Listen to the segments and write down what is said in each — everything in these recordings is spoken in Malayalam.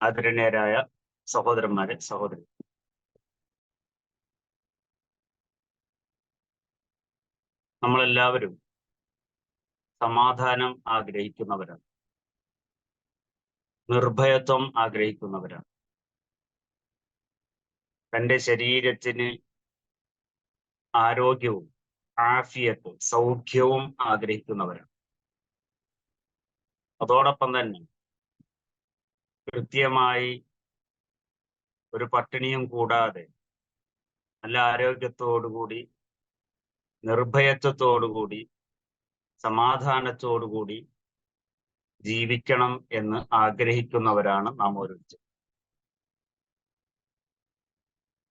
ആദരണീയരായ സഹോദരന്മാരെ സഹോദരി. നമ്മളെല്ലാവരും സമാധാനം ആഗ്രഹിക്കുന്നവരാണ്. നിർഭയത്വം ആഗ്രഹിക്കുന്നവരാണ്. തന്റെ ശരീരത്തിന് ആരോഗ്യവും ആഫിയത്തും സൗഖ്യവും ആഗ്രഹിക്കുന്നവരാണ്. അതോടൊപ്പം തന്നെ കൃത്യമായി ഒരു പട്ടിണിയും കൂടാതെ നല്ല ആരോഗ്യത്തോടുകൂടി നിർഭയത്വത്തോടുകൂടി സമാധാനത്തോടുകൂടി ജീവിക്കണം എന്ന് ആഗ്രഹിക്കുന്നവരാണ് നാം ഓരോരുത്തരും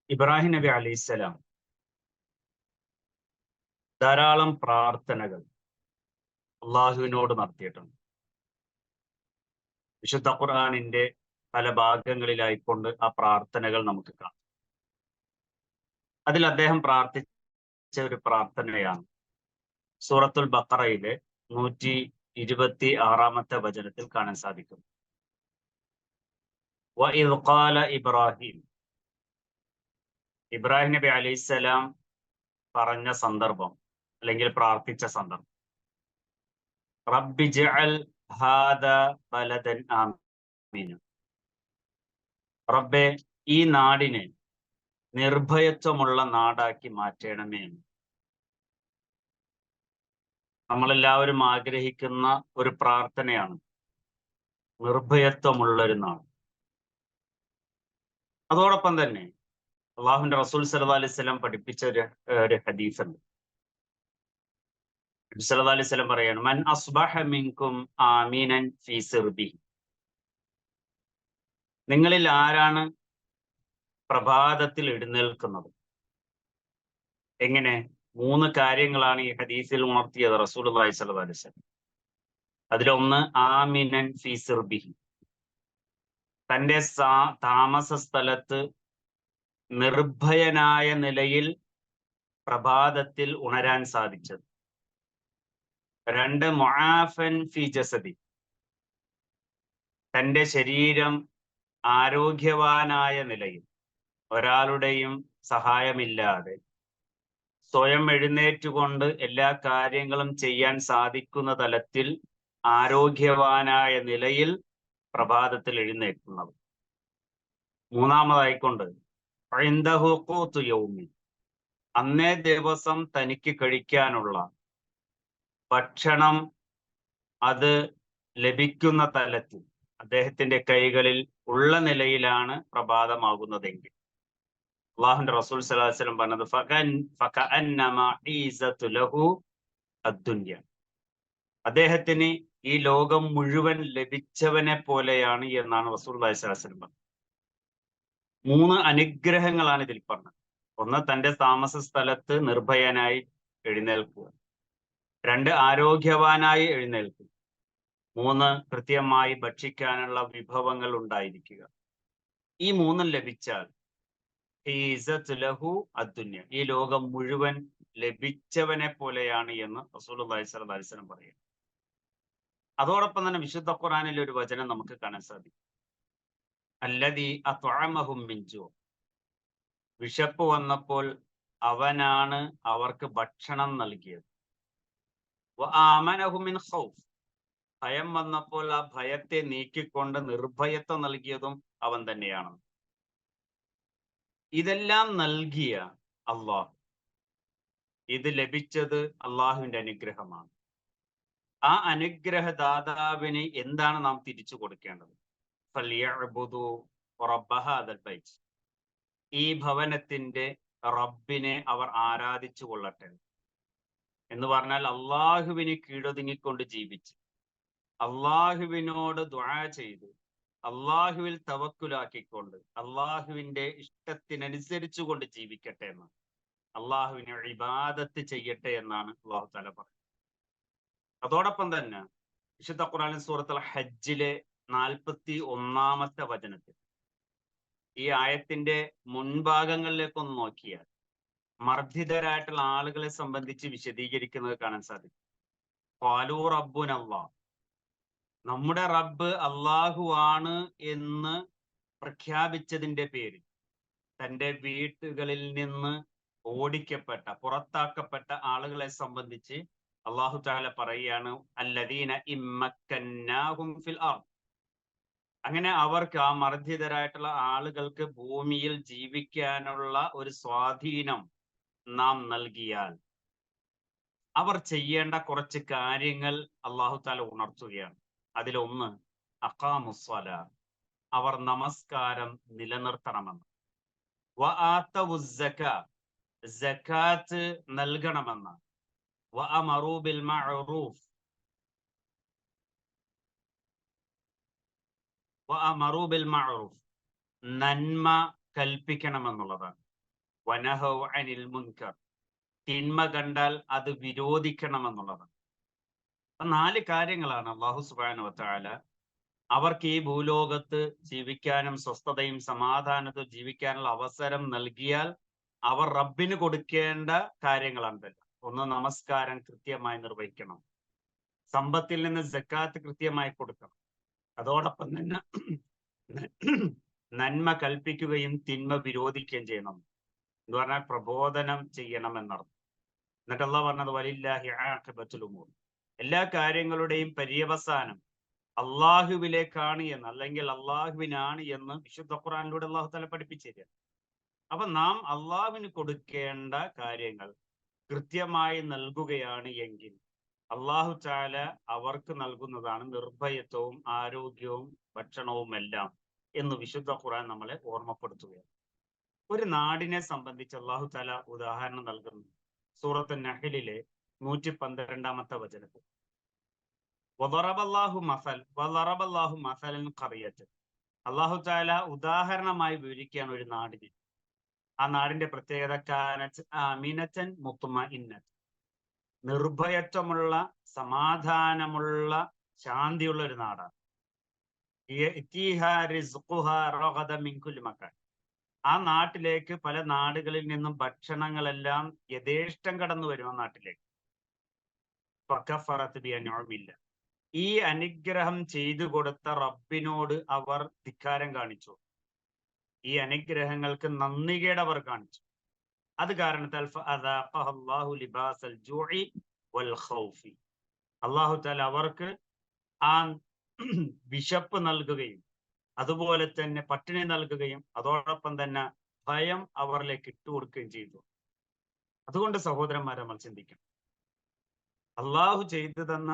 ഇബ്രാഹിം നബി അലൈഹിസ്സലാം ധാരാളം പ്രാർത്ഥനകൾ അള്ളാഹുവിനോട് നടത്തിയിട്ടുണ്ട്. വിശുദ്ധ ഖുർആാനിന്റെ പല ഭാഗങ്ങളിലായിക്കൊണ്ട് ആ പ്രാർത്ഥനകൾ നമുക്ക് കാണാം. അതിൽ അദ്ദേഹം പ്രാർത്ഥിച്ച ഒരു പ്രാർത്ഥനയാണ്. സൂറത്തുൽ ബക്കറയിലെ നൂറ്റി ഇരുപത്തി ആറാമത്തെ വചനത്തിൽ കാണാൻ സാധിക്കും. ഇബ്രാഹിം. ഇബ്രാഹിം നബി അലൈസലാം പറഞ്ഞ സന്ദർഭം അല്ലെങ്കിൽ പ്രാർത്ഥിച്ച സന്ദർഭം. റബ്ബി ജഅൽ ഹാദ ബലദൻ റബ്ബെ ഈ നാടിനെ നിർഭയത്വമുള്ള നാടാക്കി മാറ്റണമേ. നമ്മളെല്ലാവരും ആഗ്രഹിക്കുന്ന ഒരു പ്രാർത്ഥനയാണ്. നിർഭയത്വമുള്ള ഒരു നാട്. അതോടൊപ്പം തന്നെ അള്ളാഹുന്റെ റസൂൽ സലഹ് അലൈഹി പഠിപ്പിച്ച ഒരു ഒരു ഉണ്ട് സല്ലാ അലൈഹി സ്വലം പറയാണ് മൻ അസ്ബഹ മിൻകും ആമീനൻ ഫീ നിങ്ങളിൽ ആരാണ് പ്രഭാതത്തിൽ എഴുന്നേൽക്കുന്നത്? എങ്ങനെ? മൂന്ന് കാര്യങ്ങളാണ് ഈ ഹദീസിൽ ഉണർത്തിയത് റസൂൽ അലൈഹി സ്വല്ലല്ലാഹു അലൈഹി വസല്ലം. അതിലൊന്ന് ആമിനൻ ഫീ സിർബിഹി തന്റെ താമസ സ്ഥലത്ത് നിർഭയനായ നിലയിൽ പ്രഭാതത്തിൽ ഉണരാൻ സാധിച്ചത്. രണ്ട് മൊആഫൻ ഫി ജസദി. തന്റെ ശരീരം ആരോഗ്യവാനായ നിലയിൽ ഒരാളുടെയും സഹായമില്ലാതെ സ്വയം എഴുന്നേറ്റുകൊണ്ട് എല്ലാ കാര്യങ്ങളും ചെയ്യാൻ സാധിക്കുന്ന തലത്തിൽ ആരോഗ്യവാനായ നിലയിൽ പ്രഭാതത്തിൽ എഴുന്നേൽക്കുന്നത്. മൂന്നാമതായിക്കൊണ്ട് അന്നേ ദിവസം തനിക്ക് കഴിക്കാനുള്ള ഭക്ഷണം അത് ലഭിക്കുന്ന തലത്തിൽ അദ്ദേഹത്തിന്റെ കൈകളിൽ ഉള്ള നിലയിലാണ് പ്രഭാതമാകുന്നതെങ്കിൽ. അള്ളാഹുന്റെ റസൂൽ സലാഹുലം പറഞ്ഞത് അദ്ദുന്യ. അദ്ദേഹത്തിന് ഈ ലോകം മുഴുവൻ ലഭിച്ചവനെ പോലെയാണ് എന്നാണ് റസൂൽ സലാഹുലം പറഞ്ഞത്. മൂന്ന് അനുഗ്രഹങ്ങളാണ് ഇതിൽ പറഞ്ഞത്. ഒന്ന് തന്റെ താമസ സ്ഥലത്ത് നിർഭയനായി എഴുന്നേൽക്കുക. രണ്ട് ആരോഗ്യവാനായി എഴുന്നേൽക്കും. മൂന്ന് കൃത്യമായി ഭക്ഷിക്കാനുള്ള വിഭവങ്ങൾ ഉണ്ടായിരിക്കുക. ഈ മൂന്നും ലഭിച്ചാൽ ലഹു അദ്ദുന്യ ഈ ലോകം മുഴുവൻ ലഭിച്ചവനെ പോലെയാണ് എന്ന് റസൂൽ അലൈഹിസ്ലം പറയുന്നു. അതോടൊപ്പം തന്നെ വിശുദ്ധ ഖുറാനിലെ ഒരു വചനം നമുക്ക് കാണാൻ സാധിക്കും. അല്ലതി അത്വമഹും മിഞ്ചു വിശപ്പ് വന്നപ്പോൾ അവനാണ് അവർക്ക് ഭക്ഷണം നൽകിയത്. ആമനഹുമിൻ ഹൗഫ് ഭയം വന്നപ്പോൾ ആ ഭയത്തെ നീക്കിക്കൊണ്ട് നിർഭയത്വം നൽകിയതും അവൻ തന്നെയാണ്. ഇതെല്ലാം നൽകിയ അള്ളാഹു. ഇത് ലഭിച്ചത് അള്ളാഹുവിന്റെ അനുഗ്രഹമാണ്. ആ അനുഗ്രഹദാതാവിന് എന്താണ് നാം തിരിച്ചു കൊടുക്കേണ്ടത്? ഈ ഭവനത്തിന്റെ റബ്ബിനെ അവർ ആരാധിച്ചു കൊള്ളട്ടെ. എന്ന് പറഞ്ഞാൽ അള്ളാഹുവിന് കീഴൊതുങ്ങിക്കൊണ്ട് ജീവിച്ച്. അള്ളാഹുവിനോട് ദ്വാ ചെയ്ത് അള്ളാഹുവിൽ തവക്കുലാക്കിക്കൊണ്ട് അള്ളാഹുവിന്റെ ഇഷ്ടത്തിനനുസരിച്ചു കൊണ്ട് ജീവിക്കട്ടെ എന്ന് അള്ളാഹുവിനെ ഇബാദത്ത് ചെയ്യട്ടെ എന്നാണ് അള്ളാഹു തല പറയുന്നത്. അതോടൊപ്പം തന്നെ വിശുദ്ധ ഖുറാൻ സൂറത്തുൽ ഹജ്ജിലെ നാൽപ്പത്തി ഒന്നാമത്തെ വചനത്തിൽ ഈ ആയത്തിന്റെ മുൻഭാഗങ്ങളിലേക്കൊന്ന് നോക്കിയാൽ മർദ്ദിതരായിട്ടുള്ള ആളുകളെ സംബന്ധിച്ച് വിശദീകരിക്കുന്നത് കാണാൻ സാധിക്കും. പാലൂ റബ്ബുൻ അള്ളാ നമ്മുടെ റബ്ബ് അള്ളാഹു ആണ് എന്ന് പ്രഖ്യാപിച്ചതിന്റെ പേരിൽ തന്റെ വീട്ടുകളിൽ നിന്ന് ഓടിക്കപ്പെട്ട പുറത്താക്കപ്പെട്ട ആളുകളെ സംബന്ധിച്ച് അള്ളാഹു താല പറയുകയാണ് അല്ലദീന ഇമ്മക്കന്നാഹും ഫിൽ അങ്ങനെ അവർക്ക് ആ മർദ്ദിതരായിട്ടുള്ള ആളുകൾക്ക് ഭൂമിയിൽ ജീവിക്കാനുള്ള ഒരു സ്വാധീനം നാം നൽകിയാൽ. അവർ ചെയ്യേണ്ട കുറച്ച് കാര്യങ്ങൾ അള്ളാഹു താല ഉണർത്തുകയാണ്. അതിലൊന്ന് അഖാമുസ്വല അവർ നമസ്കാരം നിലനിർത്തണമെന്ന്. നൽകണമെന്ന്. നന്മ കൽപ്പിക്കണമെന്നുള്ളതാണ്. വനഹൗ അനിൽ മുൻകർ. തിന്മ കണ്ടാൽ അത് വിരോധിക്കണമെന്നുള്ളതാണ്. നാല് കാര്യങ്ങളാണ് അള്ളാഹു സുബാനു വത്താല അവർക്ക് ഈ ഭൂലോകത്ത് ജീവിക്കാനും സ്വസ്ഥതയും സമാധാനത്തും ജീവിക്കാനുള്ള അവസരം നൽകിയാൽ അവർ റബ്ബിന് കൊടുക്കേണ്ട കാര്യങ്ങളാണ് ഒന്ന് നമസ്കാരം കൃത്യമായി നിർവഹിക്കണം. സമ്പത്തിൽ നിന്ന് ജക്കാത്ത് കൃത്യമായി കൊടുക്കണം. അതോടൊപ്പം തന്നെ നന്മ കൽപ്പിക്കുകയും തിന്മ വിരോധിക്കുകയും ചെയ്യണം. എന്ന് പറഞ്ഞാൽ പ്രബോധനം ചെയ്യണം എന്നർത്ഥം എന്നിട്ട് അള്ളാഹ് പറഞ്ഞത് വലില്ലാഹി ആഖിബത്തുൽ എല്ലാ കാര്യങ്ങളുടെയും പര്യവസാനം അള്ളാഹുവിലേക്കാണ് എന്ന് അല്ലെങ്കിൽ അള്ളാഹുവിനാണ് എന്ന് വിശുദ്ധ ഖുറാനിലൂടെ അള്ളാഹു തല പഠിപ്പിച്ചു അപ്പൊ നാം അള്ളാഹുവിന് കൊടുക്കേണ്ട കാര്യങ്ങൾ കൃത്യമായി നൽകുകയാണ് എങ്കിൽ അള്ളാഹു ചാല അവർക്ക് നൽകുന്നതാണ് നിർഭയത്വവും ആരോഗ്യവും ഭക്ഷണവും എല്ലാം എന്ന് വിശുദ്ധ ഖുറാൻ നമ്മളെ ഓർമ്മപ്പെടുത്തുകയാണ്. ഒരു നാടിനെ സംബന്ധിച്ച് അള്ളാഹു താല ഉദാഹരണം നൽകുന്നു. സൂറത്ത് നഹലിലെ നൂറ്റി പന്ത്രണ്ടാമത്തെ വചനത്തിൽ മസലൻ കറിയത്ത് അള്ളാഹു താല ഉദാഹരണമായി വിവരിക്കുകയാണ് ഒരു നാടിനെ. ആ നാടിന്റെ പ്രത്യേകത അമീനച്ചൻ മുത്തുമ നിർഭയത്വമുള്ള സമാധാനമുള്ള ശാന്തിയുള്ള ഒരു നാടാണ്. ആ നാട്ടിലേക്ക് പല നാടുകളിൽ നിന്നും ഭക്ഷണങ്ങളെല്ലാം യഥേഷ്ടം കടന്നു വരും ആ നാട്ടിലേക്ക് ബിയനോമില്ല ഈ അനുഗ്രഹം ചെയ്തു കൊടുത്ത റബ്ബിനോട് അവർ ധിക്കാരം കാണിച്ചു. ഈ അനുഗ്രഹങ്ങൾക്ക് നന്ദികേട് അവർ കാണിച്ചു. അത് കാരണത്താൽ അള്ളാഹു അവർക്ക് ആ വിശപ്പ് നൽകുകയും അതുപോലെ തന്നെ പട്ടിണി നൽകുകയും അതോടൊപ്പം തന്നെ ഭയം അവരിലേക്ക് ഇട്ടുകൊടുക്കുകയും ചെയ്തു. അതുകൊണ്ട് സഹോദരന്മാരെ നമ്മൾ ചിന്തിക്കണം. അള്ളാഹു ചെയ്തു തന്ന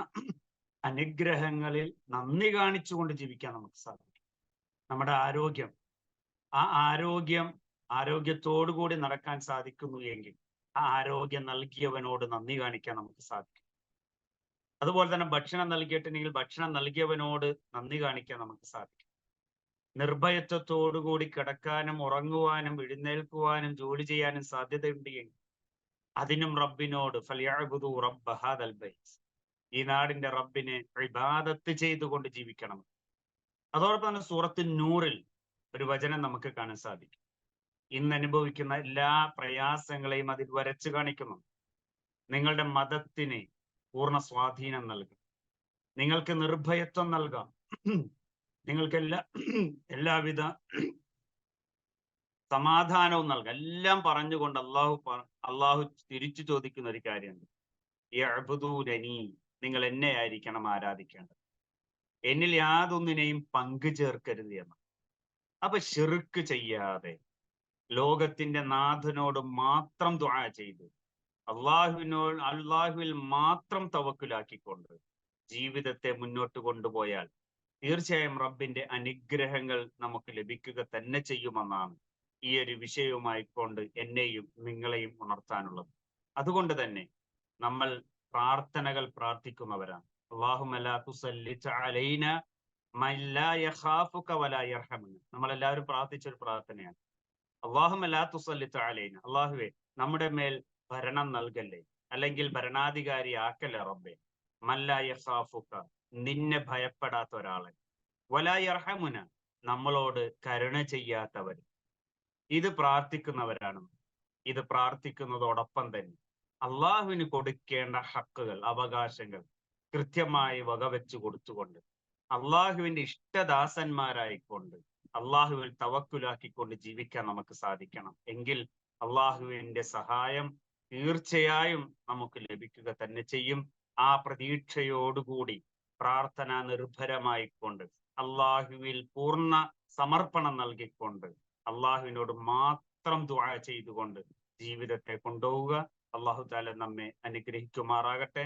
അനുഗ്രഹങ്ങളിൽ നന്ദി കാണിച്ചുകൊണ്ട് ജീവിക്കാൻ നമുക്ക് സാധിക്കും. നമ്മുടെ ആരോഗ്യം ആ ആരോഗ്യം ആരോഗ്യത്തോടു കൂടി നടക്കാൻ സാധിക്കുന്നു എങ്കിൽ ആ ആരോഗ്യം നൽകിയവനോട് നന്ദി കാണിക്കാൻ നമുക്ക് സാധിക്കും. അതുപോലെ തന്നെ ഭക്ഷണം നൽകിയിട്ടുണ്ടെങ്കിൽ ഭക്ഷണം നൽകിയവനോട് നന്ദി കാണിക്കാൻ നമുക്ക് സാധിക്കും. നിർഭയത്വത്തോടുകൂടി കിടക്കാനും ഉറങ്ങുവാനും എഴുന്നേൽക്കുവാനും ജോലി ചെയ്യാനും സാധ്യതയുണ്ട് അതിനും റബ്ബിനോട് ഫലിയാകുതു റബ്ബ് ഹാദൽ ഈ നാടിന്റെ റബ്ബിനെ ഇബാദത്ത് ചെയ്തുകൊണ്ട് ജീവിക്കണം. അതോടൊപ്പം തന്നെ സൂറത്ത് നൂറിൽ ഒരു വചനം നമുക്ക് കാണാൻ സാധിക്കും. ഇന്ന് അനുഭവിക്കുന്ന എല്ലാ പ്രയാസങ്ങളെയും അതിൽ വരച്ചു കാണിക്കുന്നു. നിങ്ങളുടെ മതത്തിന് പൂർണ സ്വാധീനം നൽകും നിങ്ങൾക്ക് നിർഭയത്വം നൽകാം. നിങ്ങൾക്ക് എല്ലാ എല്ലാവിധ സമാധാനവും നൽകുക എല്ലാം പറഞ്ഞുകൊണ്ട് അള്ളാഹു അള്ളാഹു തിരിച്ചു ചോദിക്കുന്ന ഒരു കാര്യമുണ്ട്. യഅബുദൂനനി നിങ്ങൾ എന്നെ ആയിരിക്കണം ആരാധിക്കേണ്ടത്. എന്നിൽ യാതൊന്നിനെയും പങ്കു ചേർക്കരുത് എന്ന്. അപ്പൊ ഷിർക്ക് ചെയ്യാതെ ലോകത്തിന്റെ നാഥനോട് മാത്രം ദുആ ചെയ്ത് അള്ളാഹുവിനോട് അള്ളാഹുവിൽ മാത്രം തവക്കുലാക്കിക്കൊണ്ട് ജീവിതത്തെ മുന്നോട്ട് കൊണ്ടുപോയാൽ തീർച്ചയായും റബ്ബിന്റെ അനുഗ്രഹങ്ങൾ നമുക്ക് ലഭിക്കുക തന്നെ ചെയ്യുമെന്നാണ് ഈ ഒരു വിഷയവുമായി കൊണ്ട് എന്നെയും നിങ്ങളെയും ഉണർത്താനുള്ളത്. അതുകൊണ്ട് തന്നെ നമ്മൾ പ്രാർത്ഥനകൾ പ്രാർത്ഥിക്കുന്നവരാണ്. നമ്മളെല്ലാവരും പ്രാർത്ഥിച്ചൊരു പ്രാർത്ഥനയാണ്. അള്ളാഹുമല്ലാത്തുസല്ലിത്ത് അലൈന അള്ളാഹുവെ നമ്മുടെ മേൽ ഭരണം നൽകല്ലേ? അല്ലെങ്കിൽ ഭരണാധികാരി ആക്കല്ലേ റബ്ബെ മല്ലായഹാഫുക്ക നിന്നെ ഭയപ്പെടാത്ത ഒരാളെ. വലായർഹമുന നമ്മളോട് കരുണ ചെയ്യാത്തവർ ഇത് പ്രാർത്ഥിക്കുന്നവരാണ്. ഇത് പ്രാർത്ഥിക്കുന്നതോടൊപ്പം തന്നെ അള്ളാഹുവിന് കൊടുക്കേണ്ട ഹക്കുകൾ അവകാശങ്ങൾ കൃത്യമായി വകവെച്ചു കൊടുത്തുകൊണ്ട് അള്ളാഹുവിന്റെ ഇഷ്ടദാസന്മാരായിക്കൊണ്ട് അള്ളാഹുവിൽ തവക്കുലാക്കിക്കൊണ്ട് ജീവിക്കാൻ നമുക്ക് സാധിക്കണം. എങ്കിൽ അള്ളാഹുവിന്റെ സഹായം തീർച്ചയായും നമുക്ക് ലഭിക്കുക തന്നെ ചെയ്യും. ആ പ്രതീക്ഷയോടുകൂടി പ്രാർത്ഥന നിർഭരമായിക്കൊണ്ട് അള്ളാഹുവിൽ പൂർണ സമർപ്പണം നൽകിക്കൊണ്ട് അള്ളാഹുവിനോട് മാത്രം ദുആ ചെയ്തുകൊണ്ട് ജീവിതത്തെ കൊണ്ടുപോവുക. അള്ളാഹു താല നമ്മെ അനുഗ്രഹിക്കുമാറാകട്ടെ.